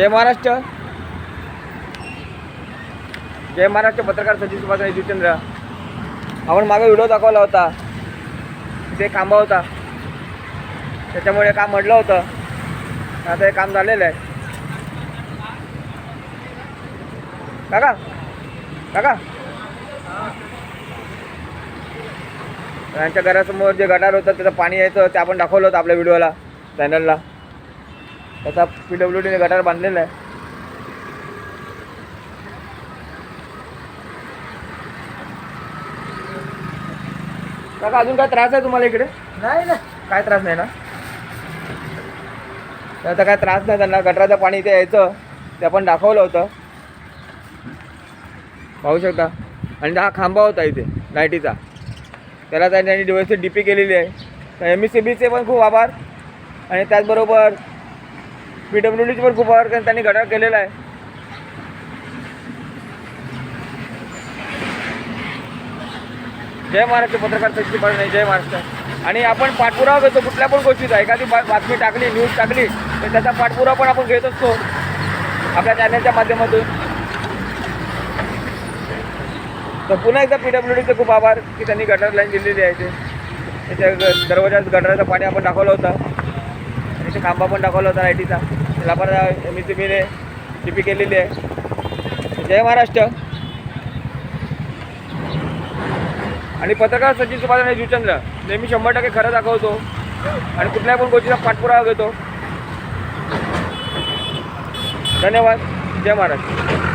जय महाराष्ट्र. जय महाराष्ट्र पत्रकार सचिन सुभाष जितेंद्र. आपण मागे व्हिडिओ दाखवला होता. ते खांबा होता. त्याच्यामुळे काम म्हटलं होतं. आता हे काम झालेलं आहे. काका? काका? यांच्या घरासमोर जे गटार होतं त्याचं पाणी यायचं ते आपण दाखवलं होतं आपल्या व्हिडिओला चॅनलला त्याचा पी डब्ल्यू डीने गटार बांधलेला आहे. काका अजून काय त्रास आहे तुम्हाला इकडे? नाही ना. काय त्रास नाही ना? आता काय त्रास नाही त्यांना. गटराचं पाणी इथे यायचं. ते आपण दाखवलं होतं. पाहू शकता. आणि हा खांबा होता इथे लाईटीचा. त्याला त्यांनी व्यवस्थित डी पी केलेली आहे. तर एम एस सी बीचे पण खूप आभार. आणि त्याचबरोबर पी डब्ल्यू डीचे पण खूप आभार त्यांनी गटार केलेला आहे. जय महाराष्ट्र पत्रकार सचिन नाही जय महाराष्ट्र. आणि आपण पाठपुरावा घेतो कुठल्या पण गोष्टीचा. एखादी बातमी टाकली न्यूज टाकली तर त्याचा पाठपुरावा पण आपण घेत असतो. आपल्या चॅनलच्या माध्यमातून. तर पुन्हा एकदा पी डब्ल्यू डीचे खूप आभार की त्यांनी गटर लाईन दिलेली आहे ते. त्याच्या दरवाजात गटराचं पाणी आपण दाखवलं होतं. तिथे खांबा पण दाखवला होता लाईटीचा त्याला पण एम एस सी पी केलेली आहे. जय महाराष्ट्र. आणि पत्रकार सचिन सुभाष आणि जुचंद्र नेहमी शंभर टक्के खरं दाखवतो. आणि कुठल्याही पण गोष्टीचा पाठपुरावा घेतो. धन्यवाद. जय महाराष्ट्र.